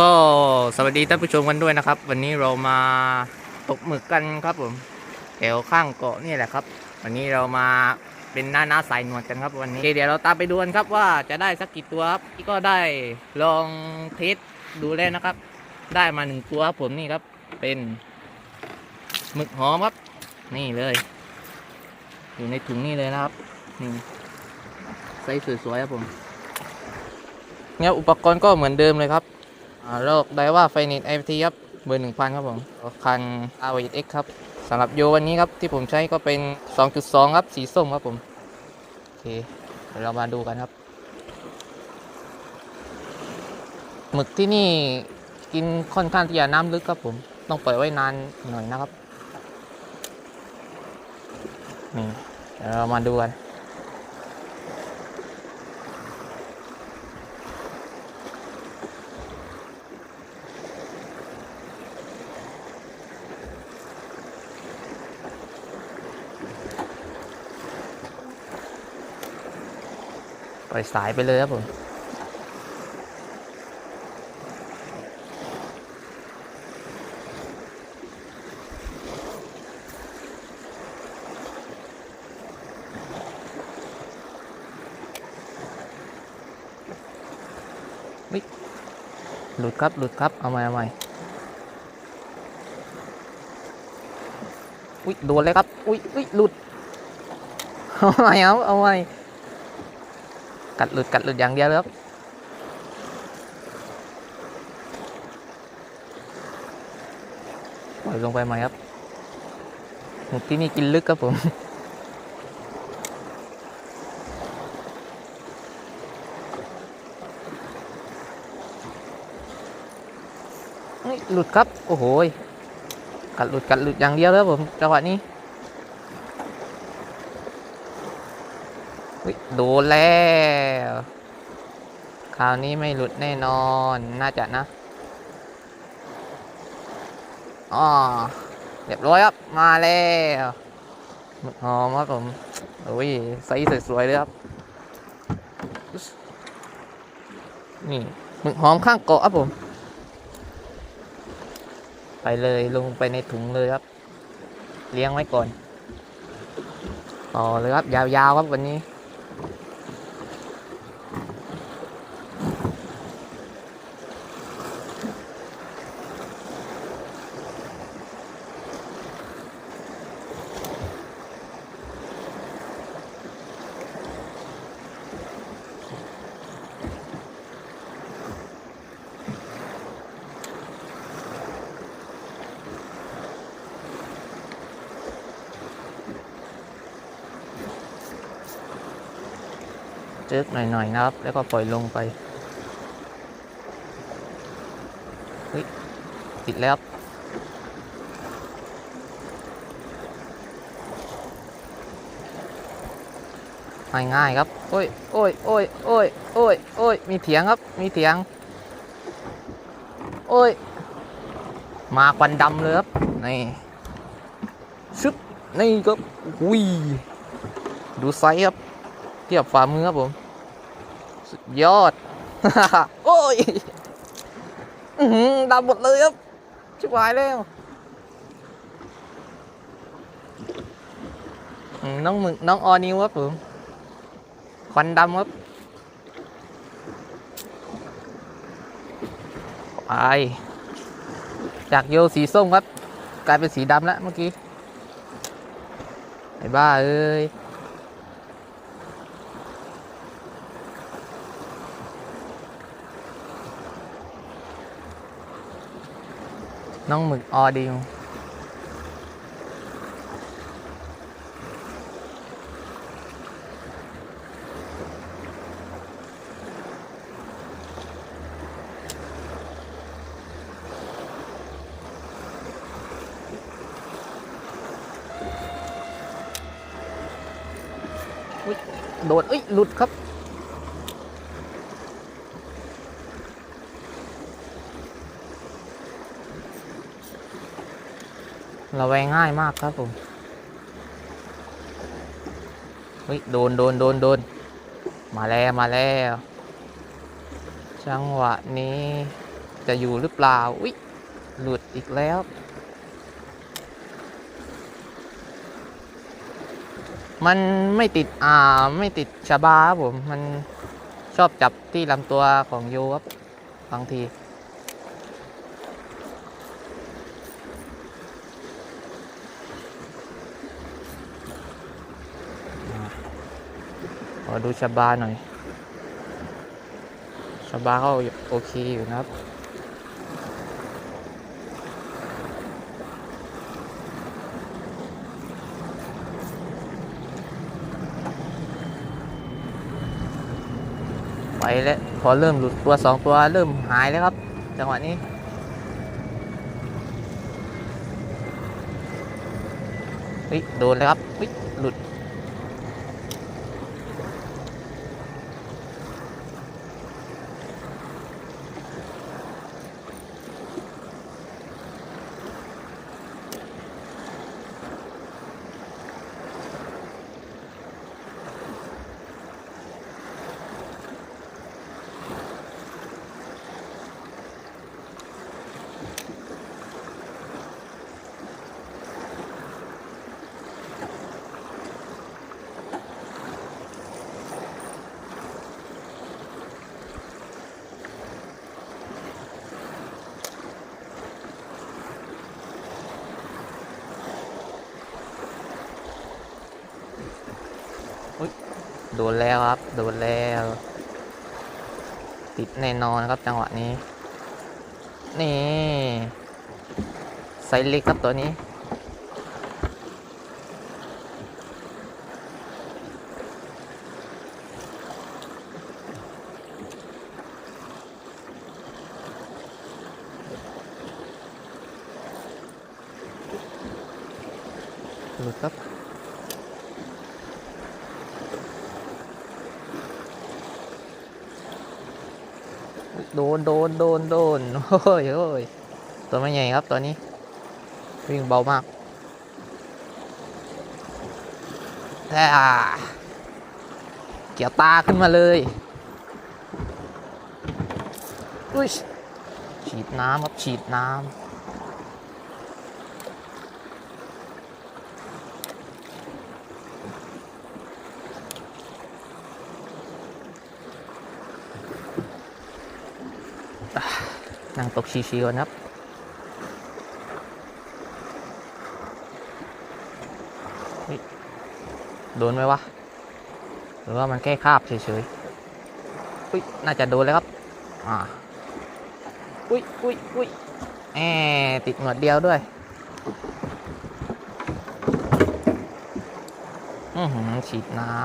ก็สวัสดีท่านผู้ชมกันด้วยนะครับ วันนี้เรามาตกหมึกกันครับผมแถวข้างเกาะนี่แหละครับ วันนี้เรามาเป็นหน้าหน้าสายหนวดกันครับวันนี้เดี๋ยวเราตามไปดูกันครับว่าจะได้สักกี่ตัวครับที่ก็ได้ลองเทสดูแล้วนะครับ ได้มาหนึ่งตัวครับผมนี่ครับ เป็นหมึกหอมครับ นี่เลย อยู่ในถุงนี่เลยนะครับนี่ไซส์สวยๆครับผมเนี่ยอุปกรณ์ก็เหมือนเดิมเลยครับ โรคไดว่าไฟนิตไอทีครับเบอร์หนึ่งพันครับผมคัน r อ x ครับสำหรับโยวันนี้ครับที่ผมใช้ก็เป็น 2.2 ครับ สีส้มครับผม โอเค เดี๋ยวเรามาดูกันครับ หมึกที่นี่กินค่อนข้างที่จะน้ำลึกครับผม ต้องปล่อยไว้นานหน่อยนะครับ นี่ เดี๋ยวเรามาดูกัน ปล่อยสายไปเลยครับผมเฮ้ยหลุดครับ หลุดครับ เอาใหม่เอาใหม่อุ้ยโดนเลยครับ อุ้ยอุ้ยหลุด เอาใหม่เอาเอาใหม่ กัดหลุดกัดหลุดอย่างเดียวเลยครับปล่อยลงไปใหม่ครับหมึกที่นี่กินลึกครับผมหลุดครับ โอ้โหกัดหลุดกัดหลุดอย่างเดียวแล้วผมจังหวะนี้เฮ้ย โดนแล้ว คราวนี้ไม่หลุดแน่นอน น่าจะนะอ๋อเรียบร้อยครับ มาแล้วหมึกหอมครับผมโอ้ยไซส์สวยๆเลยครับ นี่หมึกหอมข้างเกาะครับผม ไปเลยลงไปในถุงเลยครับ เลี้ยงไว้ก่อน ต่อเลยครับ ยาวๆครับวันนี้ จิกหน่อยๆนะครับ แล้วก็ปล่อยลงไปเฮ้ยติดแล้วครับง่ายๆครับ โอ้ยโอ้ยโอ้ยโอ้ยโอ้ยโอ้ยมีเถียงครับ มีเถียง โอ้ย มาควันดำเลยครับ นี่ชึบนี่ก็อุ้ย ดูไซส์ครับ เทียบฝ่ามือครับผม ยอด โอ้ยดำหมดเลยครับ ชิบหายแล้วน้องหมึกน้องออนิวครับผมควันดำครับไปจากโยสีส้มครับ กลายเป็นสีดำแล้วเมื่อกี้ ไอ้บ้าเอ้ย น้องหมึกออดิวอุ๊ยโดดเอ้ยหลุดครับ ระแวงง่ายมากครับผม เฮ้ย โดนโดนโดนโดน มาแล้วมาแล้ว จังหวะนี้จะอยู่หรือเปล่า อุ๊ยหลุดอีกแล้วมันไม่ติดอ่าไม่ติดชาบาครับผม มันชอบจับที่ลำตัวของโยครับบางที อดูชาบาหน่อยชาบาเขาโอเคอยู่นะครับไปแล้วพอเริ่มหลุดตัวสองตัวเริ่มหายแล้วครับ จังหวะนี้ โดนเลยครับหลุด ดนแล้วครับ โดนแล้ว ติดแน่นอนครับจังหวะนี้ นี่ไซส์เล็กครับตัวนี้ หลุดครับ นโดนโดนโดนโอ้ยโอ้ยตัวไม่ใหญ่ครับตัวนี้ วิ่งเบามากแท้เกี่ยวตาขึ้นมาเลยอุ้ยฉีดน้ำครับฉีดน้ำ นั่งตกชิวๆนะครับโดนไหมวะ หรือว่ามันแค่คาบเฉยๆ อุ้ย น่าจะโดนแล้วครับ อ่า อุ้ยอุ้ยอุ้ยแอติดหนวดเดียวด้วย อือหือฉีดน้ำ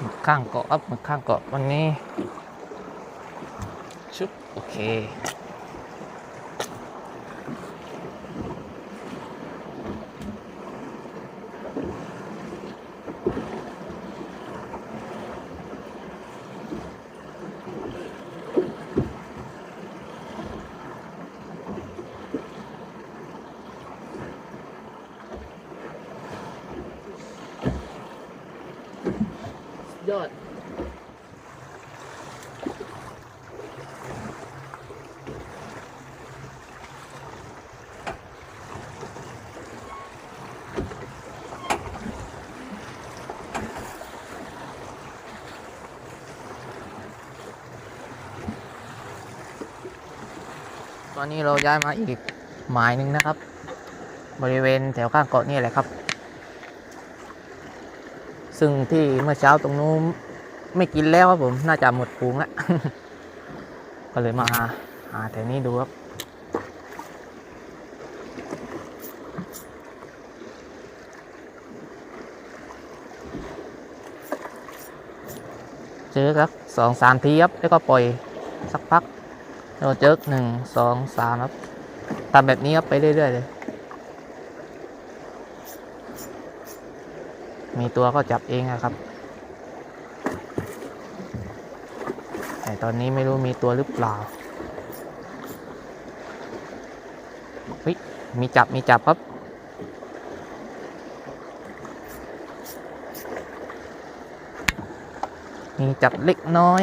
หมึก ข้างเกาะครับหมึกข้างเกาะวันนี้ชุบโอเค อนนี้เราย้ายมาอีกหมายหนึ่งนะครับ บริเวณแถวข้างเกาะนี่แหละครับ ซึ่งที่เมื่อเช้าตรงนู้นไม่กินแล้วครับผมน่าจะหมดพุงแล้วก็เลยมาหาแถวนี้ดูครับเจอครับสองสามทีครับแล้วก็ปล่อยสักพัก เราเจอหนึ่งสองสามครับทำแบบนี้ครับไปเรื่อยๆเลย มีตัวก็จับเองอะครับแต่ตอนนี้ไม่รู้มีตัวหรือเปล่าเฮ้ยมีจับมีจับครับมีจับเล็กน้อย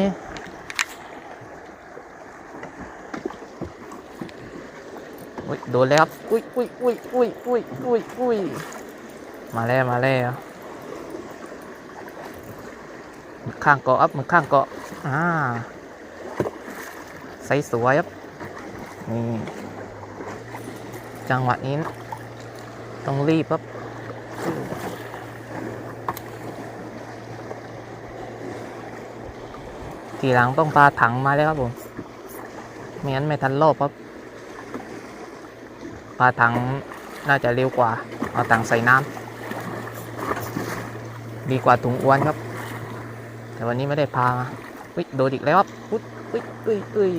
อุ้ยโดนแล้วครับ อุ้ยอุ้ยอุ้ยอุ้ยอุ้ยอุ้ยอุ้ยมาแล้วมาแล้วมึกข้างเกาะครับมึกข้างเกาะอ่าใสสวยครับนี่จังหวะนี้ต้องรีบครับทีหลังต้องพาถังมาแล้วครับผมไม่งั้นไม่ทันรอบครับ ปลาถังน่าจะเร็วกว่า เอาถังใส่น้ำดีกว่าถุงอ้วนครับ แต่วันนี้ไม่ได้พามาอุ้ยโดนอีกแล้วครับอุ้ยอุ้ยอุ้ยอุ้ย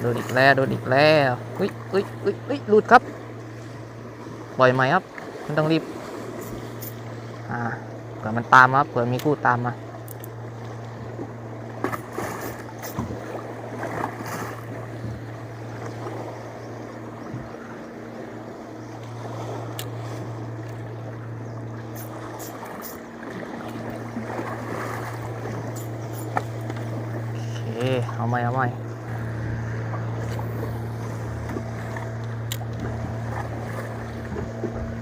โดนอีกแล้วโดนอีกแล้วอุ้ยอุ้ยอุ้ยอุ้ยหลุดครับปล่อยไหมครับ มันต้องรีบ อ่าเผื่อมันตามมาครับเผื่อมีคู่ตามมา อาใหม่เ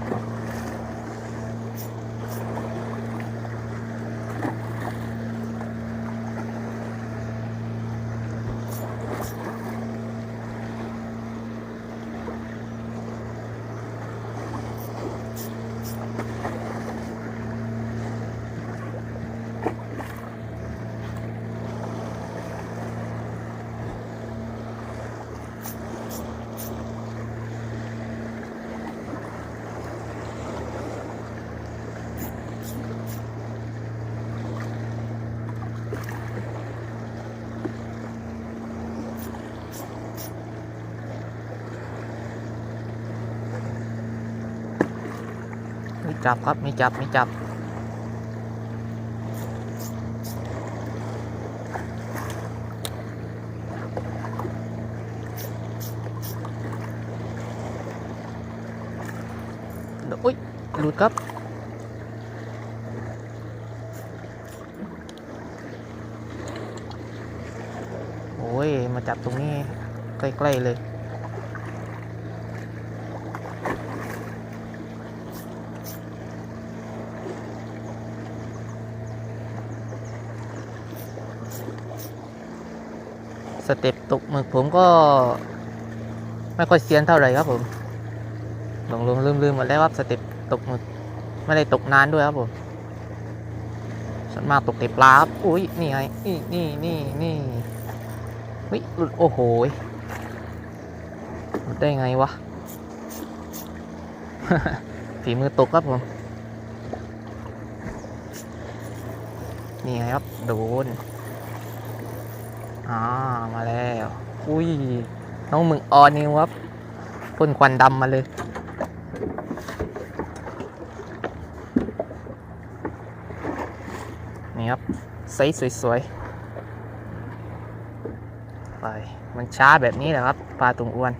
อา ม่มีจับครับ มีจับ มีจับดูอุ้ย หลุดครับโอ้ย มาจับตรงนี้ ใกล้ ๆ เลย เต็ปตกหมึกผมก็ ไม่ค่อยเซียนเท่าไหร่ครับผมหลงลงลืมลืมหมดแล้วครับสเต็ปตกหมึกไม่ได้ตกนานด้วยครับผมส่วนมากตกแต่ปลาครับอุ้ยนี่ไงนี่นี่นี่นี่เฮ้ยหลุดโอ้โหหลุดได้ไงวะฝีมือตกครับผม นี่ไงครับ โดน อ่ามาแล้วอุ้ยน้องมึงออนิวครับพ่นควันดำมาเลย นี่ครับไซส์สวยๆไปมันช้าแบบนี้แหละครับปลาตุงอ้วน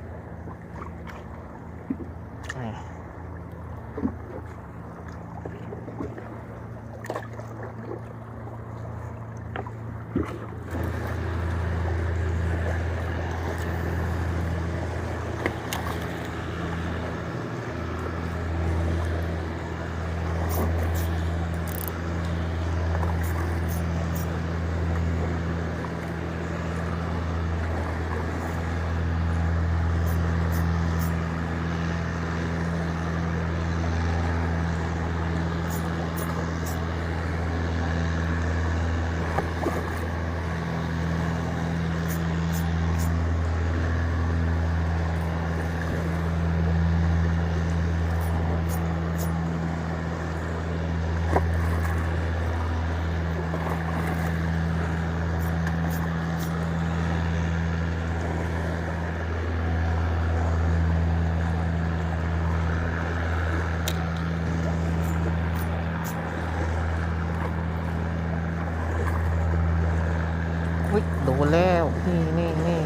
อุ้ยโดนแล้ว นี่นี่นี่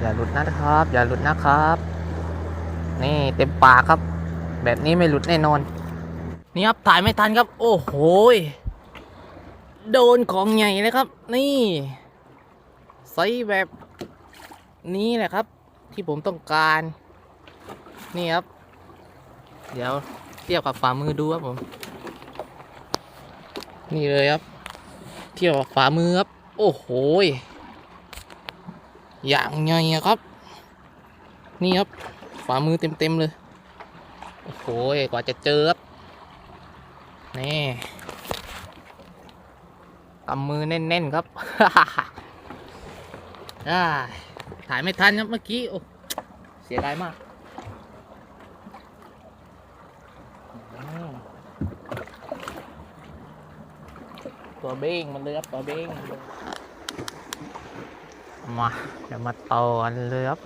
อย่าหลุด นะครับ อย่าหลุดนะครับ นี่เต็มปากครับ แบบนี้ไม่หลุดแน่นอน นี่ครับถ่ายไม่ทันครับ โอ้โหโดนของใหญ่เลยครับ นี่ไซส์แบบนี้แหละครับ ที่ผมต้องการ นี่ครับ เดี๋ยวเทียบกับฝ่ามือดูครับผม นี่เลยครับ เทียบกับฝ่ามือครับ โอ้โห อย่างใหญ่อะครับ นี่ครับฝ่ามือเต็มๆเลย โอ้โหยกว่าจะเจอครับนี่กำมือแน่นๆครับอ่าถ่ายไม่ทันครับเมื่อกี้ โอ้เสียดายมากตัวเบ้งมันเลยครับตัวเบ้ง มาเดี๋ยวมาต่อกันเลยครับ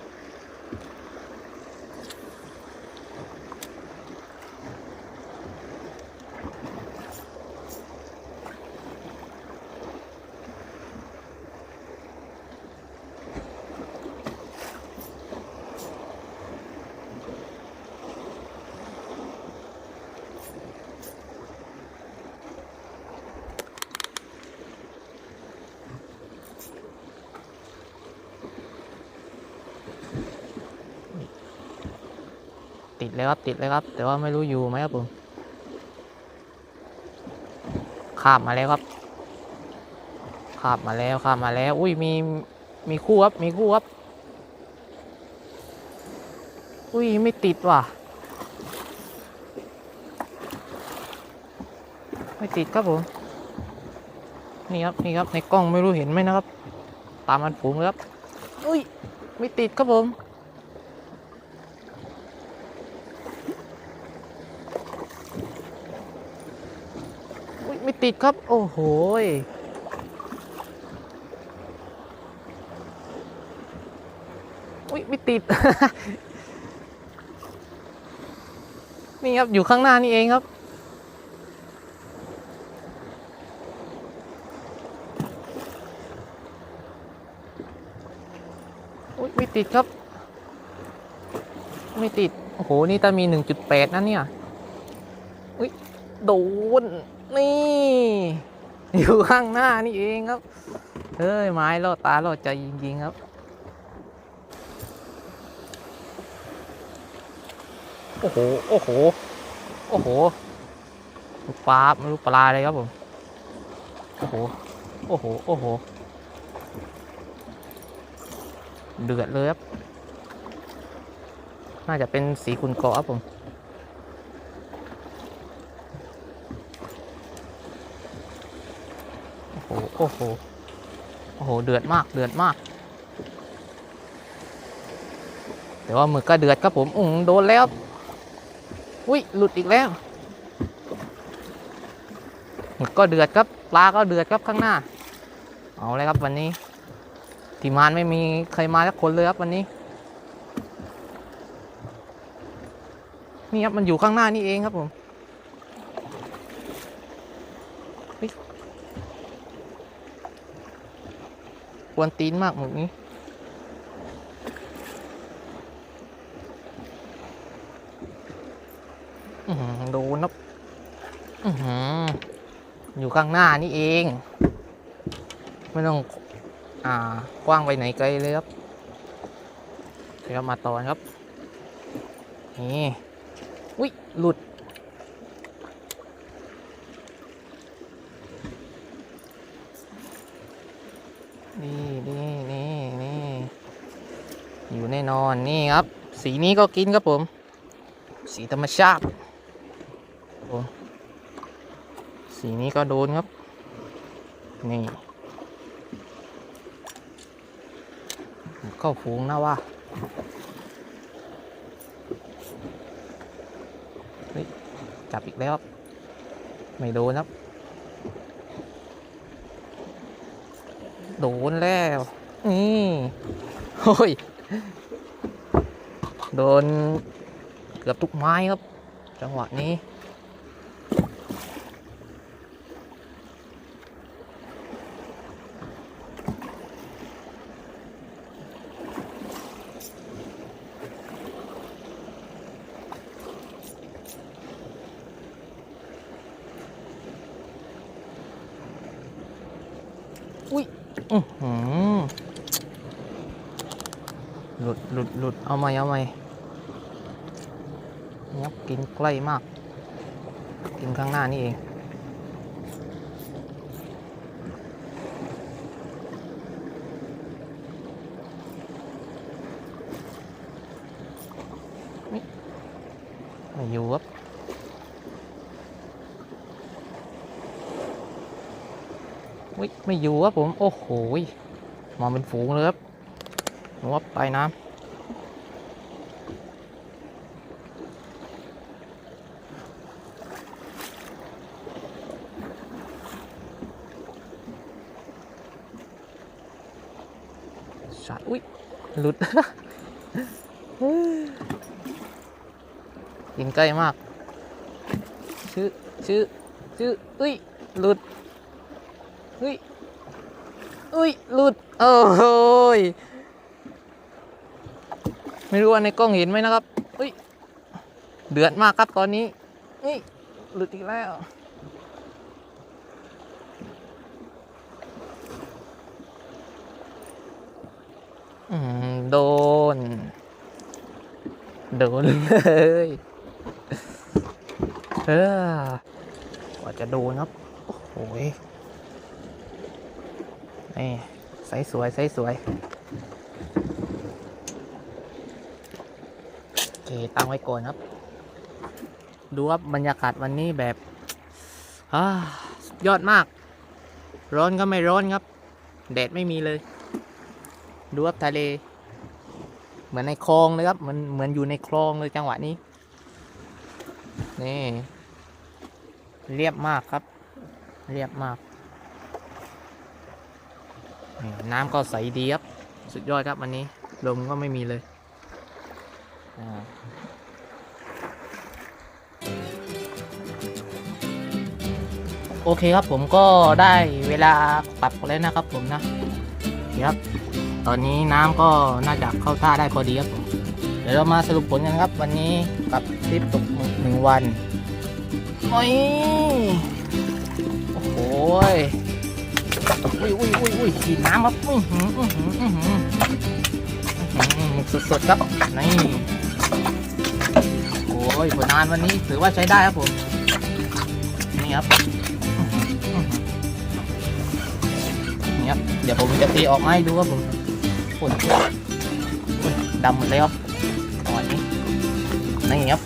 เลยครับติดเลยครับ แต่ว่าไม่รู้อยู่ไหมครับผมข้ามมาแล้วครับข้ามมาแล้วข้ามมาแล้ว อุ้ยมีมีคู่ครับมีคู่ครับอุ้ยไม่ติดว่ะ ไม่ติดครับผมนี่ครับนี่ครับในกล้องไม่รู้เห็นไหมนะครับ ตามมันฝูงเลยครับอุ้ยไม่ติดครับผม อุ๊ยไม่ ติดครับ โอ้โหอุ้ยไม่ติด นี่ครับ อยู่ข้างหน้านี่เองครับอุ้ยไม่ติดครับ ไม่ติด โอ้โห นี่ตามี 1.8นะเนี่ยอุ้ยโดน นี่ อยู่ข้างหน้านี่เองครับ เฮ้ย ไม้ล่อตาล่อใจจริงๆครับ โอ้โห โอ้โห โอ้โห ลูกปลาไม่รู้ปลาอะไรครับผม โอ้โห โอ้โห โอ้โห เดือดเลยครับ น่าจะเป็นสีคุณเกาะครับผม โอ้โห โอ้โห เดือดมาก เดือดมาก แต่ว่าหมึกก็เดือดครับผมอุ้งโดนแล้ว อุ้ย หลุดอีกแล้วหมึกก็เดือดครับ ปลาก็เดือดครับข้างหน้า เอาเลยครับวันนี้ ทีมงานไม่มีใครมาสักคนเลยครับวันนี้ นี่ครับมันอยู่ข้างหน้านี่เองครับผม กวนตีนมากหมึกนี้อือหือโดนครับอือหืออยู่ข้างหน้านี่เอง ไม่ต้อง อ่ากว้างไปไหนไกลเลยครับเดี๋ยวมาต่อครับ นี่ อุ้ยหลุด นี่นี่นี่นี่อยู่แน่นอนนี่ครับ สีนี้ก็กินครับผม สีธรรมชาติผมสีนี้ก็โดนครับ นี่เข้าฝูงนะว่าจับอีกแล้ว ไม่โดนครับ โดนแล้ว นี่โอ้ย โดน เกือบทุกไม้ครับ จังหวะนี้ อุ้ย อือหือหลุดหลุดหลุดเอาไหมเอาไหมเนี่ยกินใกล้มาก กินข้างหน้านี่เอง ไม่อยู่ครับวิ ไม่อยู่ครับผม โอ้โหยมาเป็นฝูงเลยครับวับไปน้ำสัตว์อุ้ยหลุดกินใกล้มาก ชื่อชื่อชื่ออุ้ยหลุดอุ้ย อุ้ยหลุดโอ้โหยไม่รู้ว่าในกล้องเห็นไหมนะครับอุ้ยเดือดมากครับตอนนี้อุ้ยหลุดอีกแล้วอืมโดน โดนเลยเออกว่าจะโดนครับ โอ้โหย นี่ใสสวยใสสวยโอเคตั้งไว้ก่อนครับ ดูครับบรรยากาศวันนี้แบบอยอดมาก ร้อนก็ไม่ร้อนครับ แดดไม่มีเลย ดูครับทะเล เหมือนในคลองเลยครับเหมือนเหมือนอยู่ในคลองเลยจังหวะนี้ นี่ เรียบมากครับ เรียบมาก น้ำก็ใสดีครับ สุดยอดครับวันนี้ลมก็ไม่มีเลยอ่าโอเคครับผมก็ได้เวลากลับแล้วนะครับผมนะครับ ตอนนี้น้ำก็น่าจะเข้าท่าได้พอดีครับผม เดี๋ยวเรามาสรุปผลกันครับ วันนี้กับทริปตกหมึกหนึ่งวันโอ้ยโอ้โหย อุ้ยอุ้ยอุ้ยอุ้ยขีดน้ำครับอื้อหืออื้อหืออื้อหืออื้อหือหมึกสดๆครับนี่โอ้ยผลงานวันนี้ถือว่าใช้ได้ครับผมนี่ครับนี่ครับเดี๋ยวผมจะตีออกมาให้ดูครับผมฝุ่นดำหมดเลยครับหอยนี่ครับ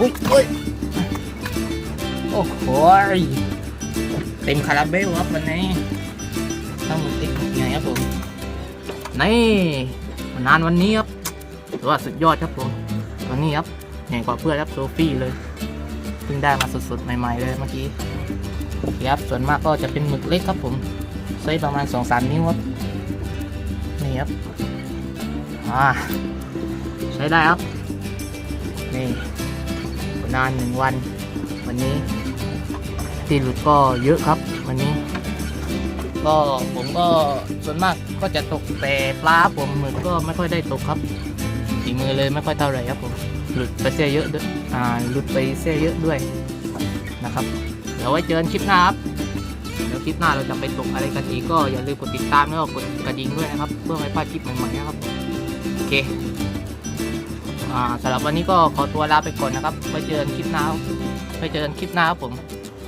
อุ้ยอุ้ยโอ้โหย เต็มคาราเบลครับวันนี้ต้องมือติ๊กไงครับผมนี่นานวันนี้ครับถือว่าสุดยอดครับผมวันนี้ครับใหญ่กว่าเพื่อนครับโซฟี่เลยเพิ่งได้มาสดๆใหม่ ๆ เลยเมื่อกี้ครับส่วนมากก็จะเป็นหมึกเล็กครับผมไซส์ประมาณ2-3นิ้วครับนี่ครับอ่าใช้ได้ครับนี่นานหนึ่งวัน วันนี้ ที่หลุดก็เยอะครับวันนี้ ก็ผมก็ส่วนมากก็จะตกแต่ปลาผมหมึกก็ไม่ค่อยได้ตกครับฝีมือเลยไม่ค่อยเท่าไหร่ครับผมหลุดไปเสียเยอะด้วยอ่าหลุดไปเสียเยอะด้วยนะครับเดี๋ยวไว้เจอกันคลิปหน้าครับเดี๋ยวคลิปหน้าเราจะไปตกอะไรกันอีกก็อย่าลืมกดติดตามแล้วก็กดกระดิ่งด้วยนะครับ เพื่อไม่พลาดคลิปใหม่ๆนะครับโอเคสำหรับวันนี้ก็ขอตัวลาไปก่อนนะครับไว้เจอกันคลิปหน้าไว้เจอกันคลิปหน้าครับผม